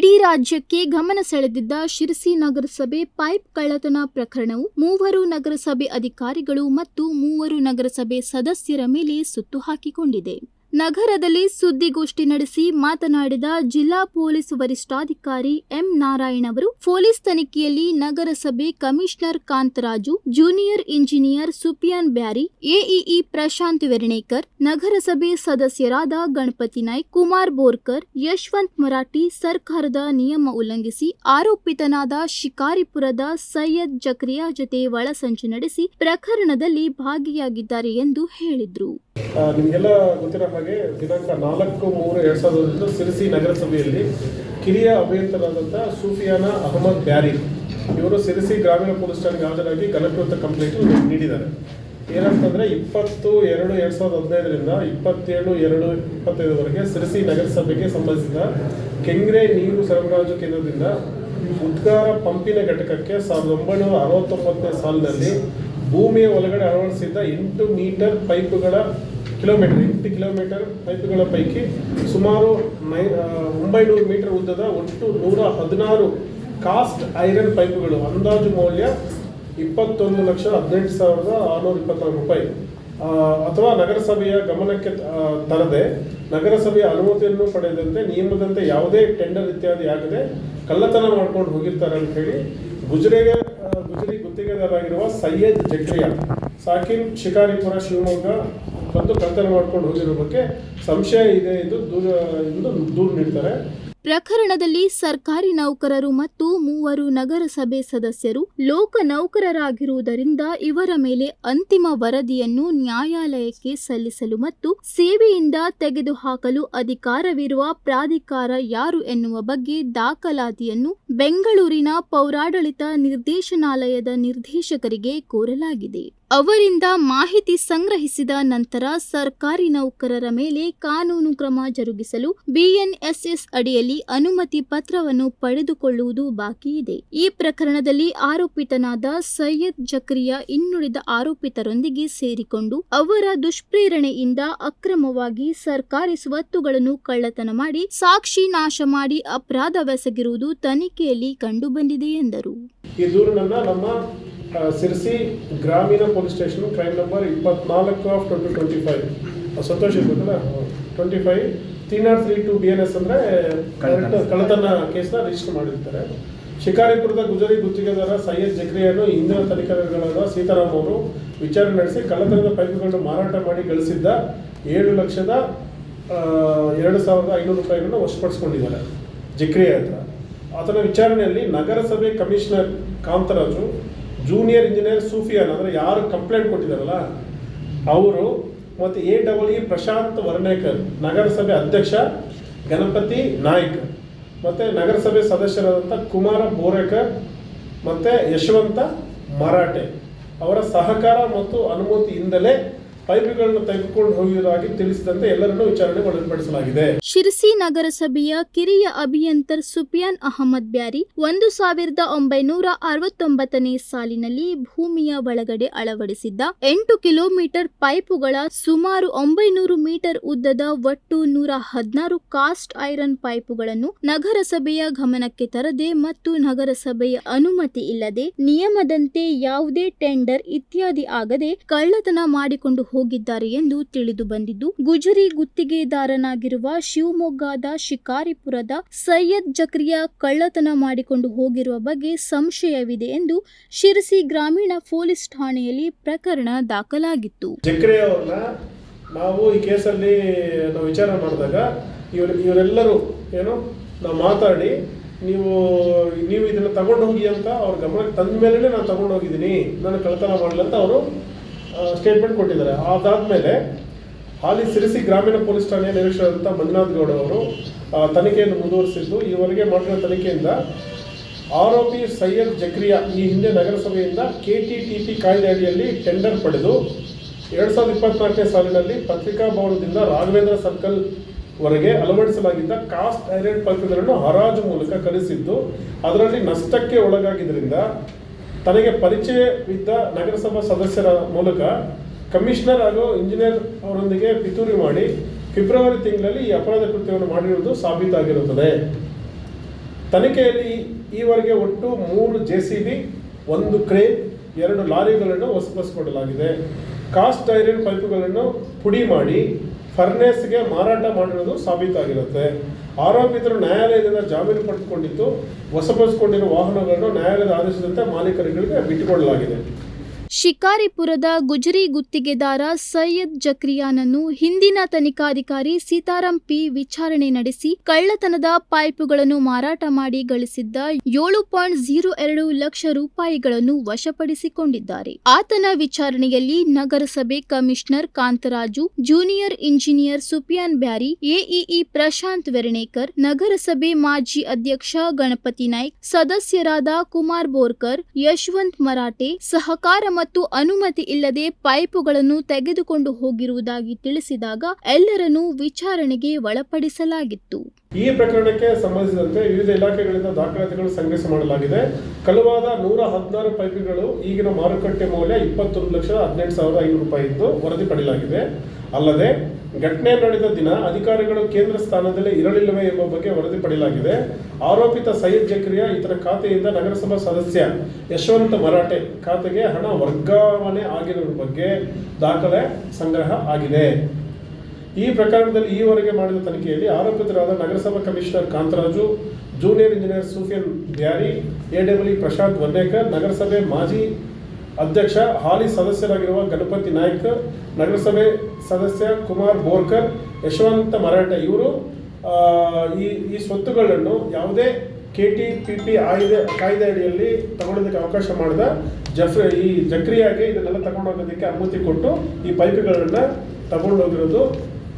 ಇಡೀ ರಾಜ್ಯಕ್ಕೆ ಗಮನ ಸೆಳೆದಿದ್ದ ಶಿರಸಿ ನಗರಸಭೆ ಪೈಪ್ ಕಳ್ಳತನ ಪ್ರಕರಣವು ಮೂವರು ನಗರಸಭೆ ಅಧಿಕಾರಿಗಳು ಮತ್ತು ಮೂವರು ನಗರಸಭೆ ಸದಸ್ಯರ ಮೇಲೆ ಸುತ್ತು ಹಾಕಿಕೊಂಡಿದೆ. ನಗರದಲ್ಲಿ ಸುದ್ದಿಗೋಷ್ಠಿ ನಡೆಸಿ ಮಾತನಾಡಿದ ಜಿಲ್ಲಾ ಪೊಲೀಸ್ ವರಿಷ್ಠಾಧಿಕಾರಿ ಎಂ ನಾರಾಯಣ್ ಅವರು, ಪೊಲೀಸ್ ತನಿಖೆಯಲ್ಲಿ ನಗರಸಭೆ commissioner Kantharaju, junior engineer Sufiyan Beary, AEE Prashant Varnekar, ನಗರಸಭೆ ಸದಸ್ಯರಾದ ಗಣಪತಿ ನಾಯ್ಕ್, ಕುಮಾರ್ ಬೋರ್ಕರ್, ಯಶವಂತ್ ಮರಾಠಿ ಸರ್ಕಾರದ ನಿಯಮ ಉಲ್ಲಂಘಿಸಿ ಆರೋಪಿತನಾದ ಶಿಕಾರಿಪುರದ ಸೈಯದ್ ಜಕ್ರಿಯಾ ಜೊತೆ ಒಳಸಂಚು ನಡೆಸಿ ಪ್ರಕರಣದಲ್ಲಿ ಭಾಗಿಯಾಗಿದ್ದಾರೆ ಎಂದು ಹೇಳಿದರು. ಹಾಗೆ ದಿನಾಂಕ ನಾಲ್ಕು ಮೂರು ಎರಡ್ ಸಾವಿರದ ಸಿರಿಸಿ ನಗರಸಭೆಯಲ್ಲಿ ಕಿರಿಯ ಅಭಿಯಂತರಾದಂಥ ಸೂಫಿಯಾನ ಅಹಮದ್ ಬ್ಯಾರಿ. ಇವರು ಸಿರಿಸಿ ಗ್ರಾಮೀಣ ಪೊಲೀಸ್ ಠಾಣೆಗೆ ಹಾಜರಾಗಿ ಗಲಭೆ ಕಂಪ್ಲೇಂಟ್ ನೀಡಿದ್ದಾರೆ. ಏನಂತಂದರೆ ಇಪ್ಪತ್ತು ಎರಡು ಎರಡ್ ಸಾವಿರದ ಹದಿನೈದರಿಂದ ಇಪ್ಪತ್ತೇಳು ಎರಡು ಇಪ್ಪತ್ತೈದರವರೆಗೆ ಸಿರಿಸಿ ನಗರಸಭೆಗೆ ಸಂಬಂಧಿಸಿದ ಕೆಂಗ್ರೆ ನೀರು ಸರಬರಾಜು ಕೇಂದ್ರದಿಂದ ಉದ್ಗಾರ ಪಂಪಿನ ಘಟಕಕ್ಕೆ ಸಾವಿರದ ಒಂಬೈನೂರ ಅರವತ್ತೊಂಬತ್ತನೇ ಸಾಲಿನಲ್ಲಿ ಭೂಮಿಯ ಒಳಗಡೆ ಅಳವಡಿಸಿದ್ದ ಎಂಟು ಮೀಟರ್ ಪೈಪುಗಳ ಕಿಲೋಮೀಟರ್, ಎಂಟು ಕಿಲೋಮೀಟರ್ ಪೈಪುಗಳ ಪೈಕಿ ಸುಮಾರು ನೈ ಒಂಬೈನೂರು ಮೀಟರ್ ಉದ್ದದ ಒಟ್ಟು ನೂರ ಹದಿನಾರು ಕಾಸ್ಟ್ ಐರನ್ ಪೈಪುಗಳು. ಅಂದಾಜು ಮೌಲ್ಯ ಇಪ್ಪತ್ತೊಂದು ಲಕ್ಷ ಹದಿನೆಂಟು ಸಾವಿರದ ಆರುನೂರ ಇಪ್ಪತ್ತಾರು ರೂಪಾಯಿ. ಅಥವಾ ನಗರಸಭೆಯ ಗಮನಕ್ಕೆ ತರದೆ ನಗರಸಭೆಯ ಅನುಮತಿಯನ್ನು ಪಡೆದಂತೆ ನಿಯಮದಂತೆ ಯಾವುದೇ ಟೆಂಡರ್ ಇತ್ಯಾದಿ ಆಗದೆ ಕಳ್ಳತನ ಮಾಡ್ಕೊಂಡು ಹೋಗಿರ್ತಾರೆ ಅಂತ ಹೇಳಿ ಗುಜರಿಗೆ ಗುಜರಿ ಗುತ್ತಿಗೆದಾರರಾಗಿರುವ ಸೈಯದ್ ಜಕ್ರಿಯಾ ಸಾಕಿನ್ ಶಿಕಾರಿಪುರ ಶಿವಮೊಗ್ಗ ಬಂದು ಕಳ್ಳತನ ಮಾಡ್ಕೊಂಡು ಹೋಗಿರೋ ಬಗ್ಗೆ ಸಂಶಯ ಇದೆ ಎಂದು ದೂರ, ಎಂದು ದೂರು ನೀಡ್ತಾರೆ. ಪ್ರಕರಣದಲ್ಲಿ ಸರ್ಕಾರಿ ನೌಕರರು ಮತ್ತು ಮೂವರು ನಗರಸಭೆ ಸದಸ್ಯರು ಲೋಕ ನೌಕರರಾಗಿರುವುದರಿಂದ ಇವರ ಮೇಲೆ ಅಂತಿಮ ವರದಿಯನ್ನು ನ್ಯಾಯಾಲಯಕ್ಕೆ ಸಲ್ಲಿಸಲು ಮತ್ತು ಸೇವೆಯಿಂದ ತೆಗೆದುಹಾಕಲು ಅಧಿಕಾರವಿರುವ ಪ್ರಾಧಿಕಾರ ಯಾರು ಎನ್ನುವ ಬಗ್ಗೆ ದಾಖಲಾತಿಯನ್ನು ಬೆಂಗಳೂರಿನ ಪೌರಾಡಳಿತ ನಿರ್ದೇಶನಾಲಯದ ನಿರ್ದೇಶಕರಿಗೆ ಕೋರಲಾಗಿದೆ. ಅವರಿಂದ ಮಾಹಿತಿ ಸಂಗ್ರಹಿಸಿದ ನಂತರ ಸರ್ಕಾರಿ ನೌಕರರ ಮೇಲೆ ಕಾನೂನು ಕ್ರಮ ಜರುಗಿಸಲು ಬಿಎನ್ಎಸ್ಎಸ್ ಅಡಿಯಲ್ಲಿ ಅನುಮತಿ ಪತ್ರವನ್ನು ಪಡೆದುಕೊಳ್ಳುವುದು ಬಾಕಿ ಇದೆ. ಈ ಪ್ರಕರಣದಲ್ಲಿ ಆರೋಪಿತನಾದ ಸೈಯದ್ ಜಕ್ರಿಯಾ ಇನ್ನುಳಿದ ಆರೋಪಿತರೊಂದಿಗೆ ಸೇರಿಕೊಂಡು ಅವರ ದುಷ್ಪ್ರೇರಣೆಯಿಂದ ಅಕ್ರಮವಾಗಿ ಸರ್ಕಾರಿ ಸ್ವತ್ತುಗಳನ್ನು ಕಳ್ಳತನ ಮಾಡಿ ಸಾಕ್ಷಿ ನಾಶ ಮಾಡಿ ಅಪರಾಧವೆಸಗಿರುವುದು ತನಿಖೆಯಲ್ಲಿ ಕಂಡುಬಂದಿದೆ ಎಂದರು. ಸಿರ್ಸಿ ಗ್ರಾಮೀಣ ಪೊಲೀಸ್ ಸ್ಟೇಷನ್ ಕ್ರೈಮ್ ನಂಬರ್ ಇಪ್ಪತ್ನಾಲ್ಕು ಆಫ್ ಟ್ವೆಂಟಿ ಟ್ವೆಂಟಿ ಫೈವ್ ಸಂತೋಷ ಇರ್ಬೋದಲ್ಲ twenty five three not three two B N S ಅಂದರೆ ಕಳ್ಳತನ. ಕೇಸ್ನ ರಿಜಿಸ್ಟರ್ ಮಾಡಿರ್ತಾರೆ. ಶಿಕಾರಿಪುರದ ಗುಜರಿ ಗುತ್ತಿಗೆದಾರ ಸೈಯದ್ ಜಕ್ರಿಯನ್ನು ಇಂದಿನ ತನಿಖೆಗಳಾದ ಸೀತಾರಾಮ್ ಅವರು ವಿಚಾರಣೆ ನಡೆಸಿ ಕಳ್ಳತನದ ಪೈಪ್ಗಳನ್ನು ಮಾರಾಟ ಮಾಡಿ ಗಳಿಸಿದ್ದ ಏಳು ಲಕ್ಷದ ಎರಡು ಸಾವಿರದ ಐನೂರು ರೂಪಾಯಿಗಳನ್ನು ವಶಪಡಿಸ್ಕೊಂಡಿದ್ದಾರೆ ಜಕ್ರಿಯ ಹತ್ರ. ಆತನ ವಿಚಾರಣೆಯಲ್ಲಿ ನಗರಸಭೆ commissioner Kantharaju junior engineer Sufiyan ಅಂದರೆ ಯಾರು ಕಂಪ್ಲೇಂಟ್ ಕೊಟ್ಟಿದ್ದಾರಲ್ಲ, ಅವರು ಮತ್ತು A double E Prashant Varnekar, ನಗರಸಭೆ ಅಧ್ಯಕ್ಷ ಗಣಪತಿ ನಾಯ್ಕ, ಮತ್ತು ನಗರಸಭೆ ಸದಸ್ಯರಾದಂಥ ಕುಮಾರ ಬೋರೇಕರ್, ಮತ್ತು ಯಶವಂತ ಮರಾಠೆ ಅವರ ಸಹಕಾರ ಮತ್ತು ಅನುಮತಿಯಿಂದಲೇ ಪೈಪುಗಳನ್ನು ತೆಗೆದುಕೊಂಡು ಹೋಗಿರುವುದಾಗಿ ತಿಳಿಸಿದಂತೆ ಎಲ್ಲರನ್ನೂ ವಿಚಾರಣೆ ಒಳಪಡಿಸಲಾಗಿದೆ. ಶಿರಸಿ ನಗರಸಭೆಯ ಕಿರಿಯ ಅಭಿಯಂತರ್ ಸುಪಿಯಾನ್ ಅಹಮದ್ ಬ್ಯಾರಿ ಒಂದು ಸಾವಿರದ ಒಂಬೈನೂರ ಅರವತ್ತೊಂಬತ್ತನೇ ಸಾಲಿನಲ್ಲಿ ಭೂಮಿಯ ಒಳಗಡೆ ಅಳವಡಿಸಿದ್ದ ಎಂಟು ಕಿಲೋಮೀಟರ್ ಪೈಪುಗಳ ಸುಮಾರು ಒಂಬೈನೂರು ಮೀಟರ್ ಉದ್ದದ ಒಟ್ಟು ನೂರ ಹದಿನಾರು ಕಾಸ್ಟ್ ಐರನ್ ಪೈಪುಗಳನ್ನು ನಗರಸಭೆಯ ಗಮನಕ್ಕೆ ತರದೆ ಮತ್ತು ನಗರಸಭೆಯ ಅನುಮತಿ ಇಲ್ಲದೆ ನಿಯಮದಂತೆ ಯಾವುದೇ ಟೆಂಡರ್ ಇತ್ಯಾದಿ ಆಗದೆ ಕಳ್ಳತನ ಮಾಡಿಕೊಂಡು ಹೋಗಿದ್ದಾರೆ ಎಂದು ತಿಳಿದು ಬಂದಿದ್ದು, ಗುಜರಿ ಗುತ್ತಿಗೆದಾರನಾಗಿರುವ ಶಿವಮೊಗ್ಗದ ಶಿಕಾರಿಪುರದ ಸೈಯದ್ ಜಕ್ರಿಯಾ ಕಳ್ಳತನ ಮಾಡಿಕೊಂಡು ಹೋಗಿರುವ ಬಗ್ಗೆ ಸಂಶಯವಿದೆ ಎಂದು ಶಿರಸಿ ಗ್ರಾಮೀಣ ಪೊಲೀಸ್ ಠಾಣೆಯಲ್ಲಿ ಪ್ರಕರಣ ದಾಖಲಾಗಿತ್ತು. ನಾವು ಈ ಕೇಸಲ್ಲಿ ನಾವು ವಿಚಾರ ಮಾಡಿದಾಗ ಇವರು, ಇವರೆಲ್ಲರೂ ಏನು, ನಾವು ಮಾತಾಡಿ, ನೀವು ನೀವು ಇದನ್ನು ತಗೊಂಡು ಹೋಗಿ ಅಂತ ಅವ್ರ ಗಮನಕ್ಕೆ ತಂದ ಮೇಲೆ ನಾನು ತಗೊಂಡು ಹೋಗಿದ್ದೀನಿ, ನಾನು ಕಳ್ತನ ಮಾಡಲಿ ಅಂತ ಅವರು ಸ್ಟೇಟ್ಮೆಂಟ್ ಕೊಟ್ಟಿದ್ದಾರೆ. ಅದಾದಮೇಲೆ ಹಾಲಿ ಸಿರಿಸಿ ಗ್ರಾಮೀಣ ಪೊಲೀಸ್ ಠಾಣೆಯ ನಿರೀಕ್ಷರಾದಂಥ ಮಂಜುನಾಥ್ ಗೌಡ ಅವರು ತನಿಖೆಯನ್ನು ಮುಂದುವರಿಸಿದ್ದು. ಈವರೆಗೆ ಮಾಡಿರೋ ತನಿಖೆಯಿಂದ ಆರೋಪಿ ಸೈಯದ್ ಜಕ್ರಿಯಾ ಈ ಹಿಂದೆ ನಗರಸಭೆಯಿಂದ ಕೆ ಟಿ ಟಿ ಪಿ ಕಾಯ್ದೆ ಅಡಿಯಲ್ಲಿ ಟೆಂಡರ್ ಪಡೆದು ಎರಡು ಸಾವಿರದ ಇಪ್ಪತ್ನಾಲ್ಕನೇ ಸಾಲಿನಲ್ಲಿ ಪತ್ರಿಕಾ ಭವನದಿಂದ ರಾಘವೇಂದ್ರ ಸರ್ಕಲ್ ವರೆಗೆ ಅಳವಡಿಸಲಾಗಿದ್ದ ಕಾಸ್ಟ್ ಐರನ್ ಪತ್ರಿಕೆಗಳನ್ನು ಹರಾಜು ಮೂಲಕ ಕಳಿಸಿದ್ದು, ಅದರಲ್ಲಿ ನಷ್ಟಕ್ಕೆ ಒಳಗಾಗಿದ್ದರಿಂದ ತನಗೆ ಇದ್ದ ನಗರಸಭಾ ಸದಸ್ಯರ ಮೂಲಕ ಕಮಿಷನರ್ ಹಾಗೂ ಇಂಜಿನಿಯರ್ ಅವರೊಂದಿಗೆ ಪಿತೂರಿ ಮಾಡಿ ಫೆಬ್ರವರಿ ತಿಂಗಳಲ್ಲಿ ಈ ಅಪರಾಧ ಕೃತ್ಯವನ್ನು ಮಾಡಿರುವುದು ಸಾಬೀತಾಗಿರುತ್ತದೆ. ತನಿಖೆಯಲ್ಲಿ ಈವರೆಗೆ ಒಟ್ಟು ಮೂರು ಜೆ ಸಿ ಬಿ, ಒಂದು ಕ್ರೇನ್, ಎರಡು ಲಾರಿಗಳನ್ನು ವಸಪಡಿಸಿಕೊಡಲಾಗಿದೆ ಕಾಸ್ಟ್ ಐರನ್ ಪೈಪುಗಳನ್ನು ಪುಡಿ ಮಾಡಿ, ಫರ್ನೇಸ್ಗೆ ಮಾರಾಟ ಮಾಡಿರೋದು ಸಾಬೀತಾಗಿರುತ್ತೆ. ಆರೋಪಿತರು ನ್ಯಾಯಾಲಯದಿಂದ ಜಾಮೀನು ಪಡೆದುಕೊಂಡಿದ್ದು ವಶಪಡಿಸಿಕೊಂಡಿರುವ ವಾಹನಗಳನ್ನು ನ್ಯಾಯಾಲಯದ ಆದೇಶದಂತೆ ಮಾಲೀಕರುಗಳಿಗೆ ಬಿಟ್ಟುಕೊಡಲಾಗಿದೆ. ಶಿಕಾರಿಪುರದ ಗುಜರಿ ಗುತ್ತಿಗೆದಾರ ಸೈಯದ್ ಜಕ್ರಿಯಾನನ್ನು ಹಿಂದಿನ ತನಿಖಾಧಿಕಾರಿ ಸೀತಾರಾಂ ಪಿ ವಿಚಾರಣೆ ನಡೆಸಿ ಕಳ್ಳತನದ ಪೈಪುಗಳನ್ನು ಮಾರಾಟ ಮಾಡಿ ಗಳಿಸಿದ್ದ ಏಳು ಪಾಯಿಂಟ್ ಜೀರೋ ಎರಡು ಲಕ್ಷ ರೂಪಾಯಿಗಳನ್ನು ವಶಪಡಿಸಿಕೊಂಡಿದ್ದಾರೆ. ಆತನ ವಿಚಾರಣೆಯಲ್ಲಿ ನಗರಸಭೆ commissioner Kantharaju, junior engineer Sufiyan Beary, AEE Prashant Varnekar, ನಗರಸಭೆ ಮಾಜಿ ಅಧ್ಯಕ್ಷ ಗಣಪತಿ ನಾಯ್ಕ್, ಸದಸ್ಯರಾದ ಕುಮಾರ್ ಬೋರ್ಕರ್, ಯಶವಂತ್ ಮರಾಠೆ, ಸಹಕಾರ ಮತ್ತು ಅನುಮತಿ ಇಲ್ಲದೆ ಪೈಪುಗಳನ್ನು ತೆಗೆದುಕೊಂಡು ಹೋಗಿರುವುದಾಗಿ ತಿಳಿಸಿದಾಗ ಎಲ್ಲರನ್ನೂ ವಿಚಾರಣೆಗೆ ಒಳಪಡಿಸಲಾಗಿತ್ತು. ಈ ಪ್ರಕರಣಕ್ಕೆ ಸಂಬಂಧಿಸಿದಂತೆ ವಿವಿಧ ಇಲಾಖೆಗಳಿಂದ ದಾಖಲಾತಿಗಳು ಸಂಗ್ರಹಿಸಿ ಮಾಡಲಾಗಿದೆ. ಕಲುವಾದ ನೂರ ಹದಿನಾರು ಪೈಪ್ಗಳು ಈಗಿನ ಮಾರುಕಟ್ಟೆ ಮೌಲ್ಯ ಇಪ್ಪತ್ತೊಂದು ಲಕ್ಷದ ಹದಿನೆಂಟು ಸಾವಿರದ ಐನೂರು ರೂಪಾಯಿ ಎಂದು ವರದಿ ಪಡೆಯಲಾಗಿದೆ. ಅಲ್ಲದೆ, ಘಟನೆ ನಡೆದ ದಿನ ಅಧಿಕಾರಿಗಳು ಕೇಂದ್ರ ಸ್ಥಾನದಲ್ಲಿ ಇರಲಿಲ್ಲವೇ ಎಂಬ ಬಗ್ಗೆ ವರದಿ ಪಡೆಯಲಾಗಿದೆ. ಆರೋಪಿತ ಸೈಯದ್ ಜಕ್ರಿಯಾ ಇತರ ಖಾತೆಯಿಂದ ನಗರಸಭಾ ಸದಸ್ಯ ಯಶವಂತ ಮರಾಠೆ ಖಾತೆಗೆ ಹಣ ವರ್ಗಾವಣೆ ಆಗಿರುವ ಬಗ್ಗೆ ದಾಖಲೆ ಸಂಗ್ರಹ ಆಗಿದೆ. ಈ ಪ್ರಕರಣದಲ್ಲಿ ಈವರೆಗೆ ಮಾಡಿದ ತನಿಖೆಯಲ್ಲಿ ಆರೋಪಿತರಾದ ನಗರಸಭಾ commissioner Kantharaju, junior engineer Sufiyan Beary ಎಡಬ್ಲ್ಯೂ Prashant Varnekar ನಗರಸಭೆ ಮಾಜಿ ಅಧ್ಯಕ್ಷ ಹಾಲಿ ಸದಸ್ಯರಾಗಿರುವ ಗಣಪತಿ ನಾಯ್ಕ, ನಗರಸಭೆ ಸದಸ್ಯ ಕುಮಾರ್ ಬೋರ್ಕರ್, ಯಶವಂತ ಮರಾಠ ಇವರು ಈ ಈ ಸ್ವತ್ತುಗಳನ್ನು ಯಾವುದೇ ಕೆ ಟಿ ಪಿ ಪಿ ಆಯ್ದೆ, ಕಾಯ್ದೆ ಅಡಿಯಲ್ಲಿ ತಗೊಳ್ಳೋದಕ್ಕೆ ಅವಕಾಶ ಮಾಡಿದ ಜಫ್ ಈ ಜಕ್ರಿಯಾಗೆ ಇದನ್ನೆಲ್ಲ ತಗೊಂಡೋಗೋದಕ್ಕೆ ಅನುಮತಿ ಕೊಟ್ಟು ಈ ಪೈಪ್ಗಳನ್ನು ತಗೊಂಡೋಗಿರೋದು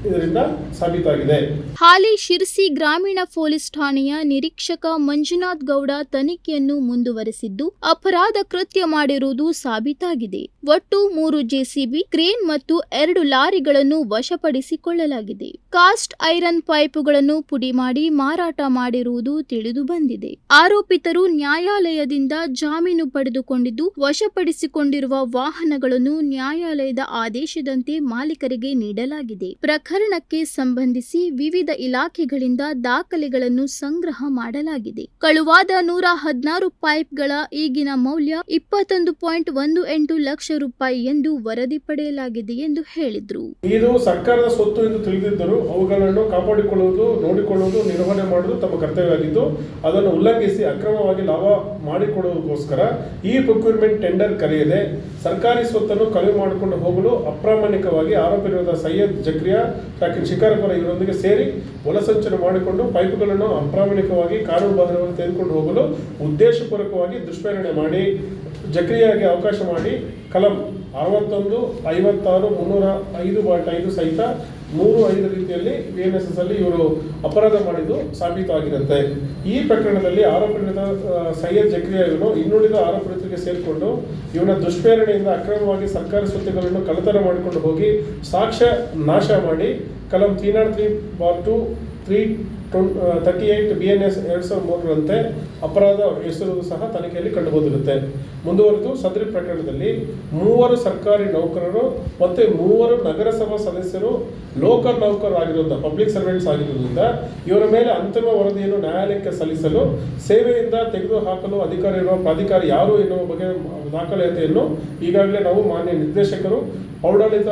ಇದರಿಂದ ಸಾಬೀತಾಗಿದೆ. ಹಾಲಿ ಶಿರ್ಸಿ ಗ್ರಾಮೀಣ ಪೊಲೀಸ್ ಠಾಣೆಯ ನಿರೀಕ್ಷಕ ಮಂಜುನಾಥ್ ಗೌಡ ತನಿಖೆಯನ್ನು ಮುಂದುವರೆಸಿದ್ದು, ಅಪರಾಧ ಕೃತ್ಯ ಮಾಡಿರುವುದು ಸಾಬೀತಾಗಿದೆ. ಒಟ್ಟು ಮೂರು ಜೆಸಿಬಿ, ಕ್ರೇನ್ ಮತ್ತು ಎರಡು ಲಾರಿಗಳನ್ನು ವಶಪಡಿಸಿಕೊಳ್ಳಲಾಗಿದೆ. ಕಾಸ್ಟ್ ಐರನ್ ಪೈಪುಗಳನ್ನು ಪುಡಿ ಮಾಡಿ ಮಾರಾಟ ಮಾಡಿರುವುದು ತಿಳಿದು ಬಂದಿದೆ ಆರೋಪಿತರು ನ್ಯಾಯಾಲಯದಿಂದ ಜಾಮೀನು ಪಡೆದುಕೊಂಡಿದ್ದು, ವಶಪಡಿಸಿಕೊಂಡಿರುವ ವಾಹನಗಳನ್ನು ನ್ಯಾಯಾಲಯದ ಆದೇಶದಂತೆ ಮಾಲೀಕರಿಗೆ ನೀಡಲಾಗಿದೆ. ಪ್ರಕರಣಕ್ಕೆ ಸಂಬಂಧಿಸಿ ವಿವಿಧ ಇಲಾಖೆಗಳಿಂದ ದಾಖಲೆಗಳನ್ನು ಸಂಗ್ರಹ ಮಾಡಲಾಗಿದೆ. ಕಳುವಾದ ನೂರ ಹದಿನಾರು ಪೈಪ್ಗಳ ಈಗಿನ ಮೌಲ್ಯ ಇಪ್ಪತ್ತೊಂದು ಪಾಯಿಂಟ್ ಒಂದು ಎಂಟು ಲಕ್ಷ ರೂಪಾಯಿ ಎಂದು ವರದಿ ಪಡೆಯಲಾಗಿದೆ ಎಂದು ಹೇಳಿದ್ರು. ಇದು ಸರ್ಕಾರದ ಸ್ವತ್ತು ಎಂದು ತಿಳಿದಿದ್ದರು ಅವುಗಳನ್ನು ಕಾಪಾಡಿಕೊಳ್ಳುವುದು, ನೋಡಿಕೊಳ್ಳುವುದು, ನಿರ್ವಹಣೆ ಮಾಡುವುದು ತಮ್ಮ ಕರ್ತವ್ಯವಾಗಿದ್ದು, ಅದನ್ನು ಉಲ್ಲಂಘಿಸಿ ಅಕ್ರಮವಾಗಿ ಲಾಭ ಮಾಡಿಕೊಡುವುದಕ್ಕೋಸ್ಕರ ಈ ಪ್ರೊಕ್ಯೂರ್ಮೆಂಟ್ ಟೆಂಡರ್ ಕರೆಯದೆ ಸರ್ಕಾರಿ ಸ್ವತ್ತನ್ನು ಕಳವು ಮಾಡಿಕೊಂಡು ಹೋಗಲು ಅಪ್ರಾಮಾಣಿಕವಾಗಿ ಆರೋಪಿಯಾದ ಸೈಯದ್ ಜಕ್ರಿಯಾ ಡಾಕ್ಟರ್ ಶಿಕಾರಪುರ ಇವರೊಂದಿಗೆ ಸೇರಿ ಒಳಸಂಚನ ಮಾಡಿಕೊಂಡು ಪೈಪ್ಗಳನ್ನು ಅಪ್ರಾಮಾಣಿಕವಾಗಿ ಕಾನೂನುಬಾಹಿರವಾಗಿ ತೆಗೆದುಕೊಂಡು ಹೋಗಲು ಉದ್ದೇಶಪೂರ್ವಕವಾಗಿ ದುಷ್ಪ್ರೇರಣೆ ಮಾಡಿ, ಜಕ್ರಿಯಾಗಿ ಅವಕಾಶ ಮಾಡಿ, ಕಲಂ ಅರವತ್ತೊಂದು, ಐವತ್ತಾರು, ಮುನ್ನೂರ ಐದು ಬಾಟ್ ಐದು ಸಹಿತ ಮೂರು ಐದು ರೀತಿಯಲ್ಲಿ ವಿ ಎನ್ ಎಸ್ ಎಸ್ ಅಲ್ಲಿ ಇವರು ಅಪರಾಧ ಮಾಡಿದ್ದು ಸಾಬೀತಾಗಿರುತ್ತೆ. ಈ ಪ್ರಕರಣದಲ್ಲಿ ಆರೋಪಿತ ಸೈಯದ್ ಜಕ್ರಿಯಾ ಇವನು ಇನ್ನುಳಿದ ಆರೋಪಿತರಿಗೆ ಸೇರಿಕೊಂಡು ಇವನ ದುಷ್ಪ್ರೇರಣೆಯಿಂದ ಅಕ್ರಮವಾಗಿ ಸರ್ಕಾರಿ ಸ್ವತ್ತುಗಳನ್ನು ಕಳ್ಳತನ ಮಾಡಿಕೊಂಡು ಹೋಗಿ ಸಾಕ್ಷ್ಯ ನಾಶ ಮಾಡಿ, ಕಲಂ three not three bar two, three thirty eight B N S ಎರಡು ಸಾವಿರದ ಮೂರರಂತೆ ಅಪರಾಧ ಹೆಸರು ಸಹ ತನಿಖೆಯಲ್ಲಿ ಕಂಡುಬಂದಿರುತ್ತೆ. ಮುಂದುವರೆದು ಸದರಿ ಪ್ರಕರಣದಲ್ಲಿ ಮೂವರು ಸರ್ಕಾರಿ ನೌಕರರು ಮತ್ತು ಮೂವರು ನಗರಸಭಾ ಸದಸ್ಯರು ಲೋಕಲ್ ನೌಕರರಾಗಿರೋದ್ರಿಂದ ಪಬ್ಲಿಕ್ ಸರ್ವೆಂಟ್ಸ್ ಆಗಿರೋದ್ರಿಂದ ಇವರ ಮೇಲೆ ಅಂತಿಮ ವರದಿಯನ್ನು ನ್ಯಾಯಾಲಯಕ್ಕೆ ಸಲ್ಲಿಸಲು, ಸೇವೆಯಿಂದ ತೆಗೆದುಹಾಕಲು ಅಧಿಕಾರ ಇರುವ ಪ್ರಾಧಿಕಾರ ಯಾರು ಎನ್ನುವ ಬಗ್ಗೆ ದಾಖಲಾತಿಯನ್ನು ಈಗಾಗಲೇ ನಾವು ಮಾನ್ಯ ನಿರ್ದೇಶಕರು ಔಡಳಿತ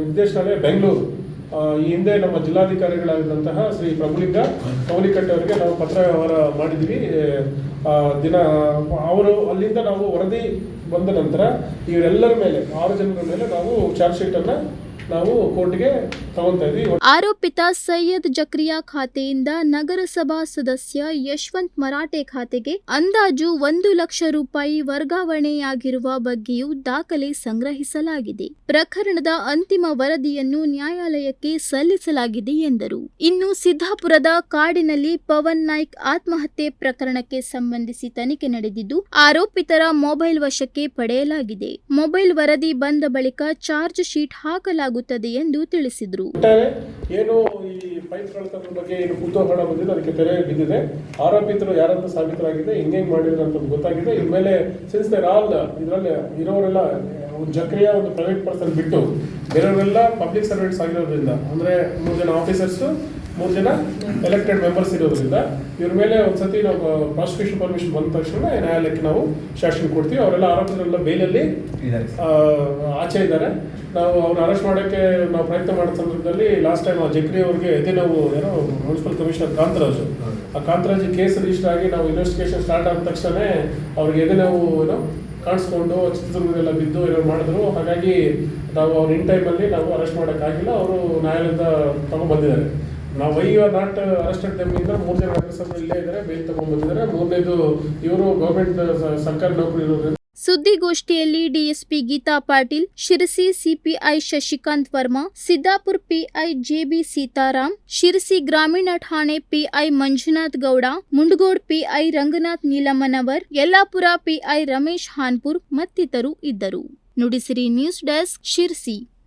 ನಿರ್ದೇಶನಾಲಯ, ಬೆಂಗಳೂರು. ಈ ಹಿಂದೆ ನಮ್ಮ ಜಿಲ್ಲಾಧಿಕಾರಿಗಳಾಗಿದ್ದಂತಹ ಶ್ರೀ ಪ್ರಭುಲಿಂಗ ಕೌಲಿಕಟ್ಟೆ ಅವರಿಗೆ ನಾವು ಪತ್ರ ವ್ಯವಹಾರ ಮಾಡಿದ್ವಿ ದಿನ, ಅವರು ಅಲ್ಲಿಂದ ನಾವು ವರದಿ ಬಂದ ನಂತರ ಇವರೆಲ್ಲರ ಮೇಲೆ, ಆರು ಜನರ ಮೇಲೆ ನಾವು ಚಾರ್ಜ್ ಶೀಟನ್ನು ನಾವು ಕೋರ್ಟ್ಗೆ ಆರೋಪಿತ ಸೈಯದ್ ಜಕ್ರಿಯಾ ಖಾತೆಯಿಂದ ನಗರಸಭಾ ಸದಸ್ಯ ಯಶವಂತ್ ಮರಾಠೆ ಖಾತೆಗೆ ಅಂದಾಜು ಒಂದು ಲಕ್ಷ ರೂಪಾಯಿ ವರ್ಗಾವಣೆಯಾಗಿರುವ ಬಗ್ಗೆಯೂ ದಾಖಲೆ ಸಂಗ್ರಹಿಸಲಾಗಿದೆ. ಪ್ರಕರಣದ ಅಂತಿಮ ವರದಿಯನ್ನು ನ್ಯಾಯಾಲಯಕ್ಕೆ ಸಲ್ಲಿಸಲಾಗಿದೆ ಎಂದರು. ಇನ್ನು ಸಿದ್ದಾಪುರದ ಕಾಡಿನಲ್ಲಿ ಪವನ್ ನಾಯ್ಕ್ ಆತ್ಮಹತ್ಯೆ ಪ್ರಕರಣಕ್ಕೆ ಸಂಬಂಧಿಸಿ ತನಿಖೆ ನಡೆದಿದ್ದು, ಆರೋಪಿತರ ಮೊಬೈಲ್ ವಶಕ್ಕೆ ಪಡೆಯಲಾಗಿದೆ. ಮೊಬೈಲ್ ವರದಿ ಬಂದ ಬಳಿಕ ಚಾರ್ಜ್ ಶೀಟ್ ಹಾಕಲಾಗುತ್ತದೆ. ಎಂದು ತಿಳಿಸಿದರು. ಏನು ಈ ಪೈಪ್ ಬಗ್ಗೆ ಏನು ಕುತೂಹಲ ಬಂದಿದೆ, ಅದಕ್ಕೆ ತೆರೆ ಬಿದ್ದಿದೆ. ಆರೋಪಿತರು ಯಾರಂತ ಸಾಬೀತರಾಗಿದೆ ಹೆಂಗೆ ಮಾಡಿದ್ರು ಅಂತ ಗೊತ್ತಾಗಿದೆ. ಇನ್ಮೇಲೆ ಸಿನ್ಸ್ ದೇರ್ ಆಲ್ ಇದರಲ್ಲಿ ಇರೋರೆಲ್ಲ, ಒಂದು ಜಕ್ರಿಯ, ಒಂದು ಪ್ರೈವೇಟ್ ಪರ್ಸನ್ ಬಿಟ್ಟು, ಬೇರೆಯವರೆಲ್ಲ ಪಬ್ಲಿಕ್ ಸರ್ವೆಂಟ್ಸ್ ಆಗಿರೋದ್ರಿಂದ, ಅಂದರೆ ಮೂರು ಜನ ಆಫೀಸರ್ಸು ಮೂರು ಜನ ಎಲೆಕ್ಟೆಡ್ ಮೆಂಬರ್ಸ್ ಇರೋದ್ರಿಂದ ಇವ್ರ ಮೇಲೆ ಒಂದ್ಸತಿ ನಾವು ಪ್ರಾಸಿಕ್ಯೂಷನ್ ಪರ್ಮಿಷನ್ ಬಂದ ತಕ್ಷಣ ನ್ಯಾಯಾಲಯಕ್ಕೆ ನಾವು ಶಾಸನ ಕೊಡ್ತೀವಿ. ಅವರೆಲ್ಲ ಆರೋಪಿಗಳೆಲ್ಲ ಬೇಲಲ್ಲಿ ಆಚೆ ಇದ್ದಾರೆ. ನಾವು ಅವ್ರನ್ನ ಅರೆಸ್ಟ್ ಮಾಡೋಕ್ಕೆ ನಾವು ಪ್ರಯತ್ನ ಮಾಡಿದ ಸಂದರ್ಭದಲ್ಲಿ ಲಾಸ್ಟ್ ಟೈಮ್ ಆ ಜಕ್ರಿ ಅವ್ರಿಗೆ ಎದೆ ನಾವು ಏನೋ ಮುನ್ಸಿಪಲ್ ಕಮಿಷನರ್ ಕಾಂತರಾಜು. ಆ ಕಾಂತರಾಜ್ ಕೇಸ್ ರಿಜಿಸ್ಟರ್ ಆಗಿ ನಾವು ಇನ್ವೆಸ್ಟಿಗೇಷನ್ ಸ್ಟಾರ್ಟ್ ಆದ ತಕ್ಷಣ ಅವ್ರಿಗೆ ಎದೆ ನಾವು ಏನೋ ಕಾಣಿಸ್ಕೊಂಡು ಚಿತ್ರದುರ್ಗದೆಲ್ಲ ಬಿದ್ದು ಏನೋ ಮಾಡಿದ್ರು. ಹಾಗಾಗಿ ನಾವು ಅವ್ರ ಇನ್ ಟೈಮಲ್ಲಿ ನಾವು ಅರೆಸ್ಟ್ ಮಾಡೋಕ್ಕಾಗಿಲ್ಲ. ಅವರು ನ್ಯಾಯಾಲಯದ ತಗೊಂಡ್ಬಂದಿದ್ದಾರೆ. ನಾವು ವೈ ಆರ್ ನಾಟ್ ಮೂರು ಇಲ್ಲೇ ಇದ್ದಾರೆ ತಗೊಂಡ್ಬಂದಿದ್ದಾರೆ. ಮೂರನೇದು ಇವರು ಗೌರ್ಮೆಂಟ್ ಸರ್ಕಾರಿ ನೌಕರಿ ಇರೋದ್ರಿಂದ. ಸುದ್ದಿಗೋಷ್ಠಿಯಲ್ಲಿ DSP Geetha Patil, Sirsi CPI Shashikant Varma, Siddapur PI JB Sitaram, Sirsi ಗ್ರಾಮೀಣ ಠಾಣೆ PI Manjunath Gowda, Mundgod PI Ranganath Neelammanavar Yellapur PI Ramesh Hanpur ಮತ್ತಿತರರು ಇದ್ದರು. Nudisiri news desk Sirsi.